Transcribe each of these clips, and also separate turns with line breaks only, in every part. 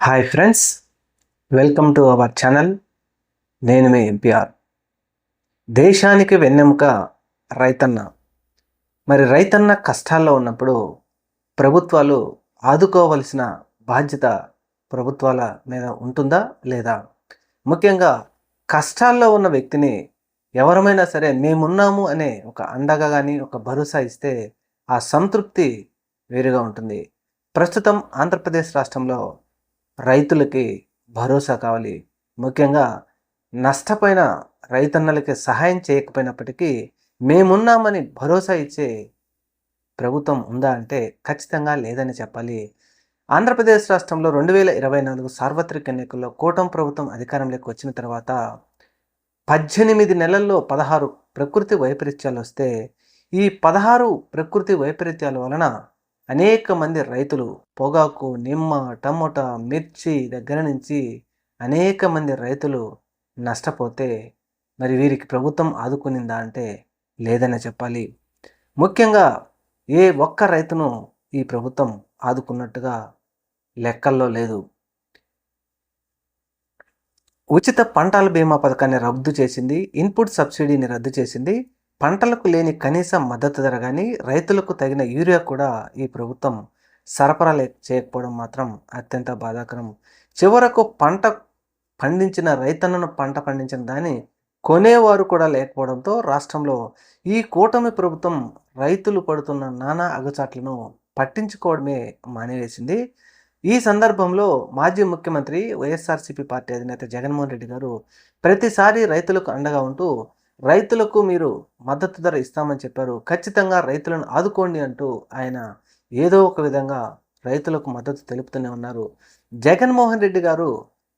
Hi friends welcome to our channel నేను మీ MPR దేశానికి వెన్నెముక రైతన్న. మరి రైతన్న కష్టాల్లో ఉన్నప్పుడు ప్రభుత్వాలు ఆదుకోవలసిన బాధ్యత ప్రభుత్వాల మీద ఉంటుందా లేదా? ముఖ్యంగా కష్టాల్లో ఉన్న వ్యక్తిని ఎవరమైనా సరే మేమున్నాము అనే ఒక అండగా కానీ ఒక భరోసా ఇస్తే ఆ సంతృప్తి వేరుగా ఉంటుంది. ప్రస్తుతం ఆంధ్రప్రదేశ్ రాష్ట్రంలో రైతులకి భరోసా కావాలి. ముఖ్యంగా నష్టపోయిన రైతన్నలకి సహాయం చేయకపోయినప్పటికీ మేమున్నామని భరోసా ఇచ్చే ప్రభుత్వం ఉందా అంటే ఖచ్చితంగా లేదని చెప్పాలి. ఆంధ్రప్రదేశ్ రాష్ట్రంలో రెండు వేల ఇరవై నాలుగు సార్వత్రిక ఎన్నికల్లో కూటమి ప్రభుత్వం అధికారంలోకి వచ్చిన తర్వాత పద్దెనిమిది నెలల్లో పదహారు ప్రకృతి వైపరీత్యాలు వస్తే ఈ పదహారు ప్రకృతి వైపరీత్యాల వలన అనేక మంది రైతులు పొగాకు నిమ్మ టమోటా మిర్చి దగ్గర నుంచి అనేక మంది రైతులు నష్టపోతే మరి వీరికి ప్రభుత్వం ఆదుకునిందా అంటే లేదనే చెప్పాలి. ముఖ్యంగా ఏ ఒక్క రైతును ఈ ప్రభుత్వం ఆదుకున్నట్టుగా లెక్కల్లో లేదు. ఉచిత పంటల బీమా పథకాన్ని రద్దు చేసింది ఇన్పుట్ సబ్సిడీని రద్దు చేసింది పంటలకు లేని కనీస మద్దతు ధర కానీ రైతులకు తగిన యూరియా కూడా ఈ ప్రభుత్వం సరఫరా లే చేయకపోవడం మాత్రం అత్యంత బాధాకరం. చివరకు పంట పండించిన రైతన్నను పంట పండించిన దాన్ని కొనేవారు కూడా లేకపోవడంతో రాష్ట్రంలో ఈ కూటమి ప్రభుత్వం రైతులు పడుతున్న నానా అగచాట్లను పట్టించుకోవడమే మానేవేసింది. ఈ సందర్భంలో మాజీ ముఖ్యమంత్రి వైఎస్ఆర్సీపీ పార్టీ అధినేత జగన్మోహన్ రెడ్డి గారు ప్రతిసారి రైతులకు అండగా ఉంటూ రైతులకు మీరు మద్దతు ధర ఇస్తామని చెప్పారు. ఖచ్చితంగా రైతులను ఆదుకోండి అంటూ ఆయన ఏదో ఒక విధంగా రైతులకు మద్దతు తెలుపుతూనే ఉన్నారు. జగన్మోహన్ రెడ్డి గారు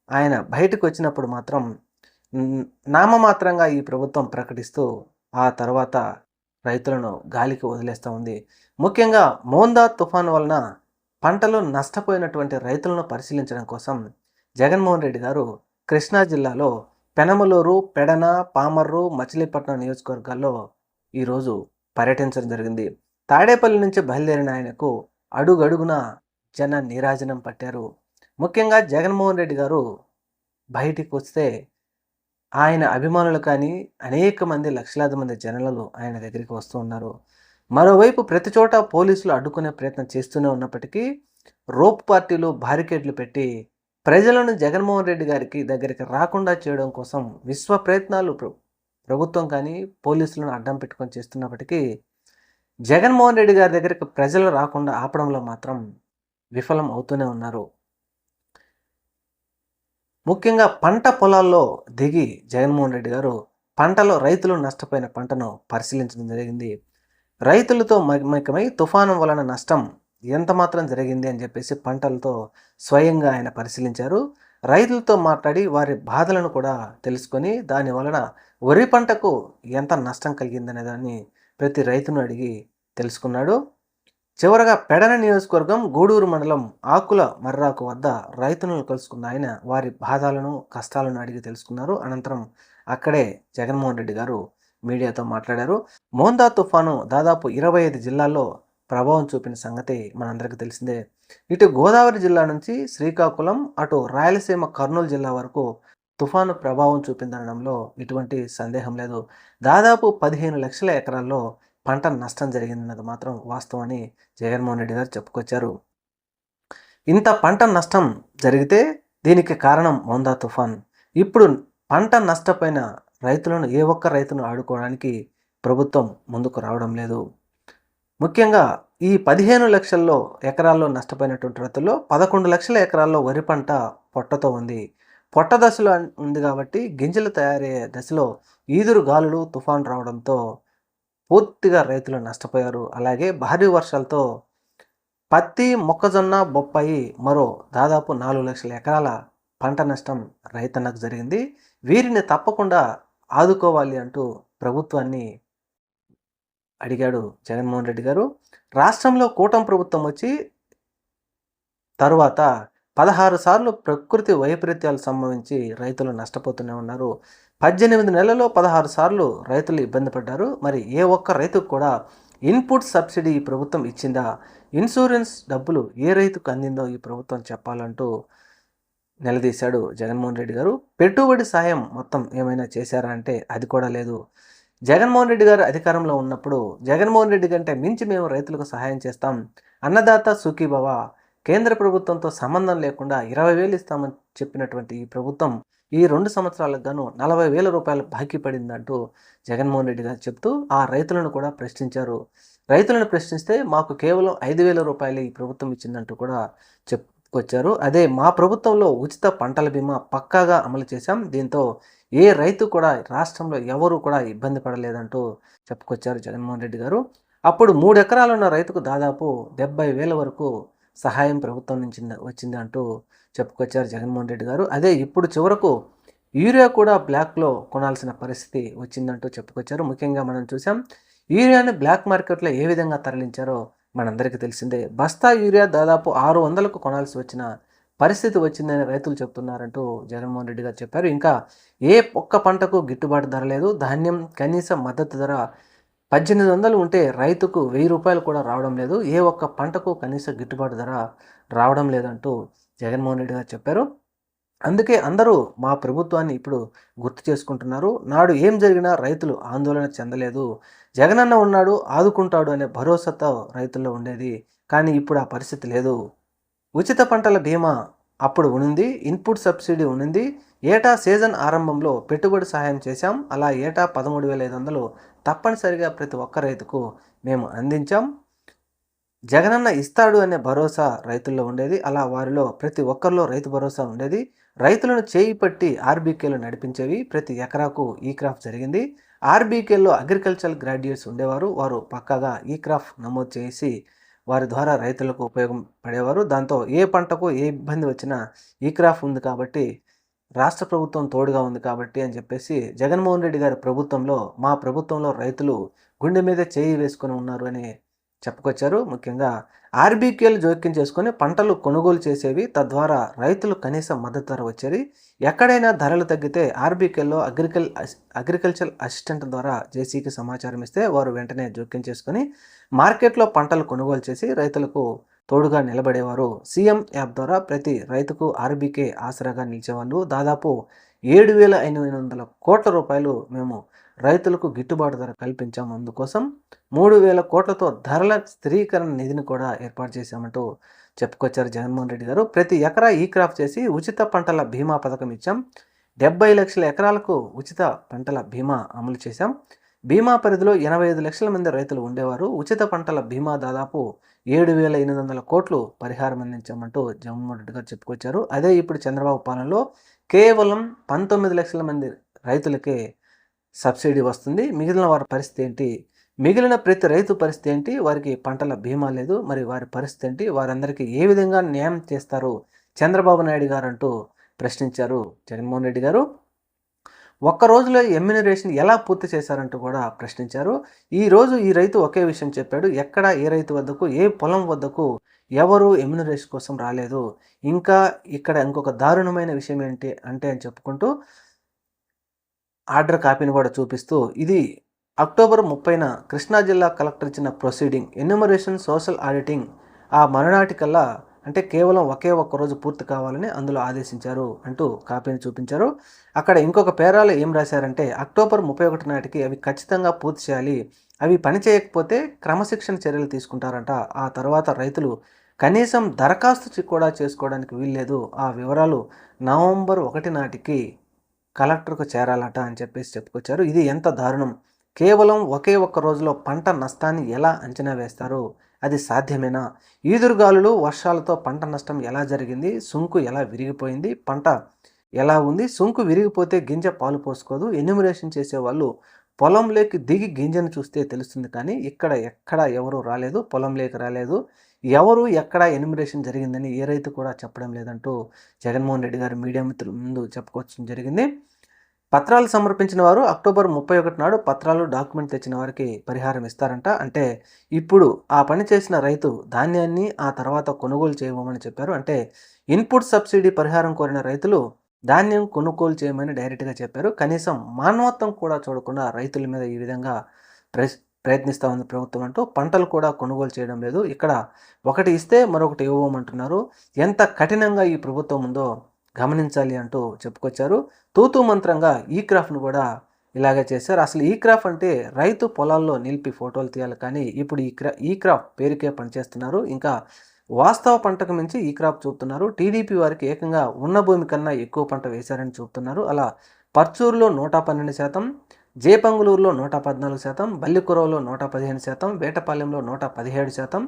ఆయన బయటకు వచ్చినప్పుడు మాత్రం నామమాత్రంగా ఈ ప్రభుత్వం ప్రకటిస్తూ ఆ తర్వాత రైతులను గాలికి వదిలేస్తూ ఉంది. ముఖ్యంగా మోందా తుఫాను వలన పంటలు నష్టపోయినటువంటి రైతులను పరిశీలించడం కోసం జగన్మోహన్ రెడ్డి గారు కృష్ణా జిల్లాలో పెనమలూరు పెడన పామర్రు మచిలీపట్నం నియోజకవర్గాల్లో ఈరోజు పర్యటించడం జరిగింది. తాడేపల్లి నుంచి బయలుదేరిన ఆయనకు అడుగడుగున జన నీరాజనం పట్టారు. ముఖ్యంగా జగన్మోహన్ రెడ్డి గారు బయటికి వస్తే ఆయన అభిమానులు కానీ అనేక మంది లక్షలాది మంది జనాలు ఆయన దగ్గరికి వస్తూ ఉన్నారు. మరోవైపు ప్రతి చోట పోలీసులు అడ్డుకునే ప్రయత్నం చేస్తూనే ఉన్నప్పటికీ రోప్ పార్టీలు బారికేడ్లు పెట్టి ప్రజలను జగన్మోహన్ రెడ్డి గారికి దగ్గరికి రాకుండా చేయడం కోసం విశ్వ ప్రయత్నాలు ప్ర- ప్రభుత్వం కానీ పోలీసులను అడ్డం పెట్టుకొని చేస్తున్నప్పటికీ జగన్మోహన్ రెడ్డి గారి దగ్గరికి ప్రజలు రాకుండా ఆపడంలో మాత్రం విఫలం అవుతూనే ఉన్నారు. ముఖ్యంగా పంట పొలాల్లో దిగి జగన్మోహన్ రెడ్డి గారు పంటలో రైతులు నష్టపోయిన పంటను పరిశీలించడం జరిగింది. రైతులతో మకమై తుఫాను వలన నష్టం ఎంత మాత్రం జరిగింది అని చెప్పేసి పంటలతో స్వయంగా ఆయన పరిశీలించారు. రైతులతో మాట్లాడి వారి బాధలను కూడా తెలుసుకొని దాని వలన వరి పంటకు ఎంత నష్టం కలిగిందనే దాన్ని ప్రతి రైతును అడిగి తెలుసుకున్నాడు. చివరగా పెడన నియోజకవర్గం గూడూరు మండలం ఆకుల మర్రాకు వద్ద రైతులను కలుసుకున్న ఆయన వారి బాధలను కష్టాలను అడిగి తెలుసుకున్నారు. అనంతరం అక్కడే జగన్మోహన్ రెడ్డి గారు మీడియాతో మాట్లాడారు. మోందా తుఫాను దాదాపు ఇరవై ఐదు జిల్లాల్లో ప్రభావం చూపిన సంగతి మనందరికీ తెలిసిందే. ఇటు గోదావరి జిల్లా నుంచి శ్రీకాకుళం అటు రాయలసీమ కర్నూలు జిల్లా వరకు తుఫాను ప్రభావం చూపిందనడంలో ఎటువంటి సందేహం లేదు. దాదాపు పదిహేను లక్షల ఎకరాల్లో పంట నష్టం జరిగిందన్నది మాత్రం వాస్తవాన్ని జగన్మోహన్ రెడ్డి గారు చెప్పుకొచ్చారు. ఇంత పంట నష్టం జరిగితే దీనికి కారణం మోందా తుఫాన్. ఇప్పుడు పంట నష్టపోయిన రైతులను ఏ ఒక్క రైతును ఆడుకోవడానికి ప్రభుత్వం ముందుకు రావడం లేదు. ముఖ్యంగా ఈ పదిహేను లక్షల్లో ఎకరాల్లో నష్టపోయినటువంటి రైతుల్లో పదకొండు లక్షల ఎకరాల్లో వరి పంట పొట్టతో ఉంది. పొట్ట దశలో ఉంది కాబట్టి గింజలు తయారయ్యే దశలో ఈదురు గాలులు తుఫాన్ రావడంతో పూర్తిగా రైతులు నష్టపోయారు. అలాగే భారీ వర్షాలతో పత్తి మొక్కజొన్న బొప్పాయి మరో దాదాపు నాలుగు లక్షల ఎకరాల పంట నష్టం రైతన్నకు జరిగింది. వీరిని తప్పకుండా ఆదుకోవాలి అంటూ ప్రభుత్వాన్ని అడిగాడు జగన్మోహన్ రెడ్డి గారు. రాష్ట్రంలో కూటమి ప్రభుత్వం వచ్చి తరువాత పదహారు సార్లు ప్రకృతి వైపరీత్యాలు సంభవించి రైతులు నష్టపోతూనే ఉన్నారు. పద్దెనిమిది నెలల్లో పదహారు సార్లు రైతులు ఇబ్బంది పడ్డారు. మరి ఏ ఒక్క రైతుకు కూడా ఇన్పుట్ సబ్సిడీ ఈ ప్రభుత్వం ఇచ్చిందా? ఇన్సూరెన్స్ డబ్బులు ఏ రైతుకు అందిందో ఈ ప్రభుత్వం చెప్పాలంటూ నిలదీశాడు జగన్మోహన్ రెడ్డి గారు. పెట్టుబడి సాయం మొత్తం ఏమైనా చేశారా అంటే అది కూడా లేదు. జగన్మోహన్ రెడ్డి గారు అధికారంలో ఉన్నప్పుడు జగన్మోహన్ రెడ్డి కంటే మించి మేము రైతులకు సహాయం చేస్తాం. అన్నదాత సుఖీభవ. కేంద్ర ప్రభుత్వంతో సంబంధం లేకుండా ఇరవై వేలు ఇస్తామని చెప్పినటువంటి ఈ ప్రభుత్వం ఈ రెండు సంవత్సరాలకు గాను నలభై వేల రూపాయలు బాకీ పడిందంటూ జగన్మోహన్ రెడ్డి గారు చెప్తూ ఆ రైతులను కూడా ప్రశ్నించారు. రైతులను ప్రశ్నిస్తే మాకు కేవలం ఐదు వేల రూపాయలు ఈ ప్రభుత్వం ఇచ్చిందంటూ కూడా చెప్ తీసుకొచ్చారు. అదే మా ప్రభుత్వంలో ఉచిత పంటల బీమా పక్కాగా అమలు చేశాం. దీంతో ఏ రైతు కూడా రాష్ట్రంలో ఎవరు కూడా ఇబ్బంది పడలేదంటూ చెప్పుకొచ్చారు జగన్మోహన్ రెడ్డి గారు. అప్పుడు మూడు ఎకరాలున్న రైతుకు దాదాపు డెబ్బై వేల వరకు సహాయం ప్రభుత్వం నుంచి వచ్చింది అంటూ చెప్పుకొచ్చారు జగన్మోహన్ రెడ్డి గారు. అదే ఇప్పుడు చివరకు యూరియా కూడా బ్లాక్లో కొనాల్సిన పరిస్థితి వచ్చిందంటూ చెప్పుకొచ్చారు. ముఖ్యంగా మనం చూసాం యూరియాని బ్లాక్ మార్కెట్లో ఏ విధంగా తరలించారో మనందరికీ తెలిసిందే బస్తా యూరియా దాదాపు ఆరు వందలకు కొనాల్సి వచ్చిన పరిస్థితి వచ్చిందని రైతులు చెప్తున్నారంటూ జగన్మోహన్ రెడ్డి గారు చెప్పారు. ఇంకా ఏ ఒక్క పంటకు గిట్టుబాటు ధర లేదు. ధాన్యం కనీస మద్దతు ధర పద్దెనిమిది వందలు ఉంటే రైతుకు వెయ్యి రూపాయలు కూడా రావడం లేదు. ఏ ఒక్క పంటకు కనీస గిట్టుబాటు ధర రావడం లేదంటూ జగన్మోహన్ రెడ్డి గారు చెప్పారు. అందుకే అందరూ మా ప్రభుత్వాన్ని ఇప్పుడు గుర్తు చేసుకుంటున్నారు. నాడు ఏం జరిగినా రైతులు ఆందోళన చెందలేదు. జగనన్న ఉన్నాడు ఆదుకుంటాడు అనే భరోసాతో రైతుల్లో ఉండేది. కానీ ఇప్పుడు ఆ పరిస్థితి లేదు. ఉచిత పంటల బీమా అప్పుడు ఉనింది ఇన్పుట్ సబ్సిడీ ఉనింది. ఏటా సీజన్ ఆరంభంలో పెట్టుబడి సహాయం చేశాం. అలా ఏటా పదమూడు వేల ఐదు వందలు తప్పనిసరిగా ప్రతి ఒక్క రైతుకు మేము అందించాం. జగనన్న ఇస్తాడు అనే భరోసా రైతుల్లో ఉండేది. అలా వారిలో ప్రతి ఒక్కరిలో రైతు భరోసా ఉండేది. రైతులను చేయి పట్టి ఆర్బీకేలు నడిపించేవి ప్రతి ఎకరాకు ఈ క్రాఫ్ జరిగింది. ఆర్బీకేలో అగ్రికల్చరల్ గ్రాడ్యుయేట్స్ ఉండేవారు. వారు పక్కాగా ఈ క్రాఫ్ నమోదు చేసి వారి ద్వారా రైతులకు ఉపయోగం పడేవారు. దాంతో ఏ పంటకు ఏ ఇబ్బంది వచ్చినా ఈ క్రాఫ్ ఉంది కాబట్టి రాష్ట్ర ప్రభుత్వం తోడుగా ఉంది కాబట్టి అని చెప్పేసి జగన్మోహన్ రెడ్డి గారి ప్రభుత్వంలో మా ప్రభుత్వంలో రైతులు గుండె మీద చేయి వేసుకొని ఉన్నారు అనే చెప్పుకొచ్చారు. ముఖ్యంగా ఆర్బీకేలు జోక్యం చేసుకుని పంటలు కొనుగోలు చేసేవి తద్వారా రైతులు కనీస మద్దతు ధర వచ్చేది. ఎక్కడైనా ధరలు తగ్గితే ఆర్బీకేల్లో అగ్రికల్ అగ్రికల్చర్ అసిస్టెంట్ ద్వారా జేసీకి సమాచారం ఇస్తే వారు వెంటనే జోక్యం చేసుకొని మార్కెట్లో పంటలు కొనుగోలు చేసి రైతులకు తోడుగా నిలబడేవారు. సీఎం యాప్ ద్వారా ప్రతి రైతుకు ఆర్బీకే ఆసరాగా నిలిచేవాళ్ళు. దాదాపు ఏడు వేల ఎనిమిది వందల కోట్ల రూపాయలు మేము రైతులకు గిట్టుబాటు ధర కల్పించాం అందుకోసం మూడు వేల కోట్లతో ధరల స్థిరీకరణ నిధిని కూడా ఏర్పాటు చేశామంటూ చెప్పుకొచ్చారు జగన్మోహన్ రెడ్డి గారు. ప్రతి ఎకరా ఈ క్రాప్ చేసి ఉచిత పంటల బీమా పథకం ఇచ్చాం. డెబ్బై లక్షల ఎకరాలకు ఉచిత పంటల బీమా అమలు చేశాం. బీమా పరిధిలో ఎనభై ఐదు లక్షల మంది రైతులు ఉండేవారు. ఉచిత పంటల బీమా దాదాపు ఏడు వేల ఎనిమిది వందల కోట్లు పరిహారం అందించామంటూ జగన్మోహన్ రెడ్డి గారు చెప్పుకొచ్చారు. అదే ఇప్పుడు చంద్రబాబు పాలనలో కేవలం పంతొమ్మిది లక్షల మంది రైతులకే సబ్సిడీ వస్తుంది. మిగిలిన వారి పరిస్థితి ఏంటి? మిగిలిన ప్రతి రైతు పరిస్థితి ఏంటి? వారికి పంటల బీమా లేదు. మరి వారి పరిస్థితి ఏంటి? వారందరికీ ఏ విధంగా న్యాయం చేస్తారు? చంద్రబాబు నాయుడు గారు అంటూ ప్రశ్నించారు జగన్మోహన్ రెడ్డి గారు. ఒక్క రోజులో ఎమ్యూనరేషన్ ఎలా పూర్తి చేశారంటూ కూడా ప్రశ్నించారు. ఈ రోజు ఈ రైతు ఒకే విషయం చెప్పాడు. ఎక్కడ ఏ రైతు వద్దకు ఏ పొలం వద్దకు ఎవరు ఎమ్యూనరేషన్ కోసం రాలేదు. ఇంకా ఇక్కడ ఇంకొక దారుణమైన విషయం ఏంటి అంటే అని చెప్పుకుంటూ ఆర్డర్ కాపీని కూడా చూపిస్తూ ఇది అక్టోబర్ ముప్పైన కృష్ణా జిల్లా కలెక్టర్ ఇచ్చిన ప్రొసీడింగ్. ఎన్యూమరేషన్ సోషల్ ఆడిటింగ్ ఆ మరునాటికల్లా అంటే కేవలం ఒకే ఒక్క రోజు పూర్తి కావాలని అందులో ఆదేశించారు అంటూ కాపీని చూపించారు. అక్కడ ఇంకొక పేరాలు ఏం రాశారంటే అక్టోబర్ ముప్పై ఒకటి నాటికి అవి ఖచ్చితంగా పూర్తి చేయాలి అవి పని చేయకపోతే క్రమశిక్షణ చర్యలు తీసుకుంటారంట. ఆ తర్వాత రైతులు కనీసం దరఖాస్తు కూడా చేసుకోవడానికి వీల్లేదు. ఆ వివరాలు నవంబర్ ఒకటి నాటికి కలెక్టర్కు చేరాలట అని చెప్పేసి చెప్పుకొచ్చారు. ఇది ఎంత దారుణం! కేవలం ఒకే ఒక్క రోజులో పంట నష్టాన్ని ఎలా అంచనా వేస్తారు? అది సాధ్యమేనా? ఈదురుగాలులు వర్షాలతో పంట నష్టం ఎలా జరిగింది? సుంకు ఎలా విరిగిపోయింది? పంట ఎలా ఉంది? సుంకు విరిగిపోతే గింజ పాలు పోసుకోదు. ఎన్యూమరేషన్ చేసేవాళ్ళు పొలంలోకి దిగి గింజను చూస్తే తెలుస్తుంది కానీ ఇక్కడ ఎక్కడ ఎవరు రాలేదు. పొలంలోకి రాలేదు. ఎవరు ఎక్కడ ఎనిమిరేషన్ జరిగిందని ఏ రైతు కూడా చెప్పడం లేదంటూ జగన్మోహన్ రెడ్డి గారు మీడియా మిత్రుల ముందు చెప్పుకోవచ్చు జరిగింది. పత్రాలు సమర్పించిన వారు అక్టోబర్ ముప్పై ఒకటి నాడు పత్రాలు డాక్యుమెంట్ తెచ్చిన వారికి పరిహారం ఇస్తారంట. అంటే ఇప్పుడు ఆ పని చేసిన రైతు ధాన్యాన్ని ఆ తర్వాత కొనుగోలు చేయమని చెప్పారు. అంటే ఇన్పుట్ సబ్సిడీ పరిహారం కోరిన రైతులు ధాన్యం కొనుగోలు చేయమని డైరెక్ట్గా చెప్పారు. కనీసం మానవత్వం కూడా చూడకుండా రైతుల మీద ఈ విధంగా ప్రెస్ ప్రయత్నిస్తూ ఉంది ప్రభుత్వం అంటూ పంటలు కూడా కొనుగోలు చేయడం లేదు. ఇక్కడ ఒకటి ఇస్తే మరొకటి ఇవ్వమంటున్నారు. ఎంత కఠినంగా ఈ ప్రభుత్వం ఉందో గమనించాలి అంటూ చెప్పుకొచ్చారు. తూతూ మంత్రంగా ఈ క్రాఫ్ట్ను కూడా ఇలాగే చేశారు. అసలు ఈ క్రాఫ్ అంటే రైతు పొలాల్లో నిలిపి ఫోటోలు తీయాలి కానీ ఇప్పుడు ఈ క్రా ఈ క్రాఫ్ పేరుకే పనిచేస్తున్నారు. ఇంకా వాస్తవ పంటకు మించి ఈ క్రాప్ చూపుతున్నారు. టీడీపీ వారికి ఏకంగా ఉన్న భూమి కన్నా ఎక్కువ పంట వేశారని చూపుతున్నారు. అలా పర్చూరులో నూట పన్నెండు శాతం జేపంగులూరులో నూట పద్నాలుగు శాతం బల్లికురవలో నూట పదిహేను శాతం వేటపాలెంలో నూట పదిహేడు శాతం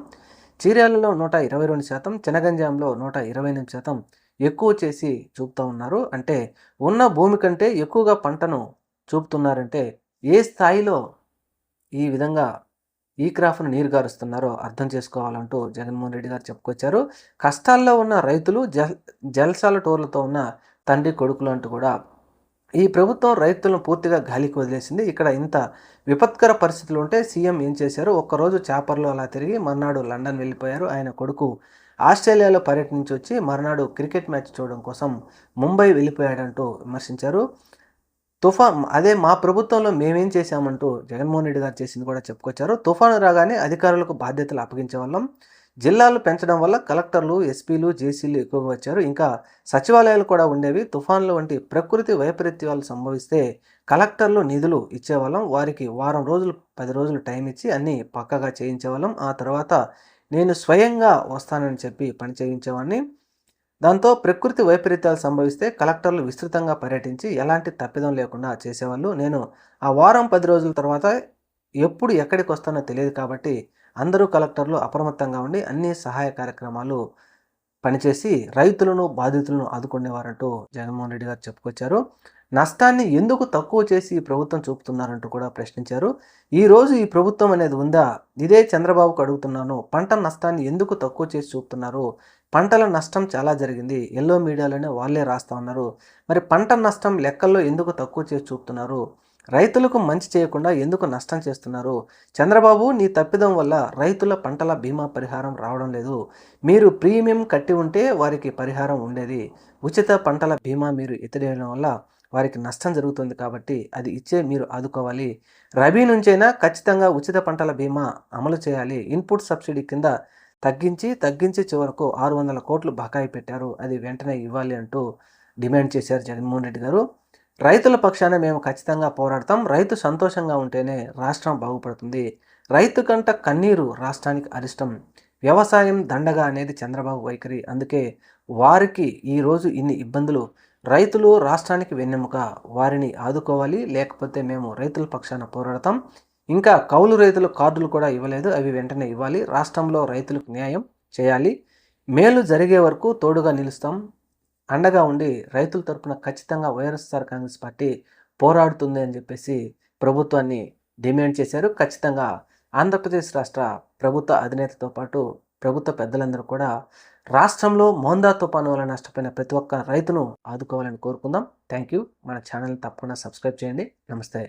చీర్యాలలో నూట ఇరవై రెండు శాతం చినగంజాంలో నూట ఇరవై ఎనిమిది శాతం ఎక్కువ చేసి చూపుతూ ఉన్నారు. అంటే ఉన్న భూమి కంటే ఎక్కువగా పంటను చూపుతున్నారంటే ఏ స్థాయిలో ఈ విధంగా ఈ క్రాఫ్ను నీరుగారుస్తున్నారో అర్థం చేసుకోవాలంటూ జగన్మోహన్ రెడ్డి గారు చెప్పుకొచ్చారు. కష్టాల్లో ఉన్న రైతులు జల్ జల్సాల టోర్లతో ఉన్న తండ్రి కొడుకులు అంటూ కూడా ఈ ప్రభుత్వం రైతులను పూర్తిగా గాలికి వదిలేసింది. ఇక్కడ ఇంత విపత్కర పరిస్థితులు ఉంటే సీఎం ఏం చేశారు? ఒక్కరోజు చేపర్లో అలా తిరిగి మర్నాడు లండన్ వెళ్ళిపోయారు. ఆయన కొడుకు ఆస్ట్రేలియాలో పర్యటించి వచ్చి మర్నాడు క్రికెట్ మ్యాచ్ చూడడం కోసం ముంబై వెళ్ళిపోయాడంటూ విమర్శించారు. తుఫాన్ అదే మా ప్రభుత్వంలో మేమేం చేశామంటూ జగన్మోహన్ రెడ్డి గారు చేసింది కూడా చెప్పుకొచ్చారు. తుఫాను రాగానే అధికారులకు బాధ్యతలు అప్పగించే వాళ్ళం. జిల్లాలు పెంచడం వల్ల కలెక్టర్లు ఎస్పీలు జేసీలు ఎక్కువగా వచ్చారు. ఇంకా సచివాలయాలు కూడా ఉండేవి. తుఫాన్లు వంటి ప్రకృతి వైపరీత్యాలు సంభవిస్తే కలెక్టర్లు నిధులు ఇచ్చేవాళ్ళం. వారికి వారం రోజులు పది రోజులు టైం ఇచ్చి అన్నీ పక్కగా చేయించేవాళ్ళం. ఆ తర్వాత నేను స్వయంగా వస్తానని చెప్పి పని చేయించేవాడిని. దాంతో ప్రకృతి వైపరీత్యాలు సంభవిస్తే కలెక్టర్లు విస్తృతంగా పర్యటించి ఎలాంటి తప్పిదం లేకుండా చేసేవాళ్ళు. నేను ఆ వారం పది రోజుల తర్వాత ఎప్పుడు ఎక్కడికి వస్తానో తెలియదు కాబట్టి అందరూ కలెక్టర్లు అప్రమత్తంగా ఉండి అన్ని సహాయ కార్యక్రమాలు పనిచేసి రైతులను బాధితులను ఆదుకునేవారంటూ జగన్మోహన్ రెడ్డి గారు చెప్పుకొచ్చారు. నష్టాన్ని ఎందుకు తక్కువ చేసి ఈ ప్రభుత్వం చూపుతున్నారంటూ కూడా ప్రశ్నించారు. ఈరోజు ఈ ప్రభుత్వం అనేది ఉందా? ఇదే చంద్రబాబుకు అడుగుతున్నాను. పంట నష్టాన్ని ఎందుకు తక్కువ చేసి చూపుతున్నారు? పంటల నష్టం చాలా జరిగింది. ఎల్లో మీడియాలోనే వాళ్ళే రాస్తా ఉన్నారు. మరి పంట నష్టం లెక్కల్లో ఎందుకు తక్కువ చేసి చూపుతున్నారు? రైతులకు మంచి చేయకుండా ఎందుకు నష్టం చేస్తున్నారు? చంద్రబాబు నీ తప్పిదం వల్ల రైతుల పంటల బీమా పరిహారం రావడం లేదు. మీరు ప్రీమియం కట్టి ఉంటే వారికి పరిహారం ఉండేది. ఉచిత పంటల బీమా మీరు ఎత్తిడేయడం వల్ల వారికి నష్టం జరుగుతుంది కాబట్టి అది ఇచ్చే మీరు ఆదుకోవాలి. రబీ నుంచైనా ఖచ్చితంగా ఉచిత పంటల బీమా అమలు చేయాలి. ఇన్పుట్ సబ్సిడీ కింద తగ్గించి తగ్గించి చివరకు ఆరు వందల కోట్లు బకాయి పెట్టారు. అది వెంటనే ఇవ్వాలి అంటూ డిమాండ్ చేశారు జగన్మోహన్ రెడ్డి గారు. రైతుల పక్షాన మేము ఖచ్చితంగా పోరాడతాం. రైతు సంతోషంగా ఉంటేనే రాష్ట్రం బాగుపడుతుంది. రైతు కంట కన్నీరు రాష్ట్రానికి అరిష్టం. వ్యవసాయం దండగా అనేది చంద్రబాబు వైఖరి. అందుకే వారికి ఈరోజు ఇన్ని ఇబ్బందులు. రైతులు రాష్ట్రానికి వెన్నెముక. వారిని ఆదుకోవాలి. లేకపోతే మేము రైతుల పక్షాన పోరాడతాం. ఇంకా కౌలు రైతులు కార్డులు కూడా ఇవ్వలేదు. అవి వెంటనే ఇవ్వాలి. రాష్ట్రంలో రైతులకు న్యాయం చేయాలి. మేలు జరిగే వరకు తోడుగా నిలుస్తాం. అండగా ఉండి రైతుల తరపున ఖచ్చితంగా వైఎస్ఆర్ కాంగ్రెస్ పార్టీ పోరాడుతుంది అని చెప్పేసి ప్రభుత్వాన్ని డిమాండ్ చేశారు. ఖచ్చితంగా ఆంధ్రప్రదేశ్ రాష్ట్ర ప్రభుత్వ అధినేతతో పాటు ప్రభుత్వ పెద్దలందరూ కూడా రాష్ట్రంలో మోందా తుఫాను వల్ల నష్టపోయిన ప్రతి ఒక్క రైతును ఆదుకోవాలని కోరుకుందాం. థ్యాంక్ యూ మన ఛానల్ తప్పకుండా సబ్స్క్రైబ్ చేయండి. నమస్తే.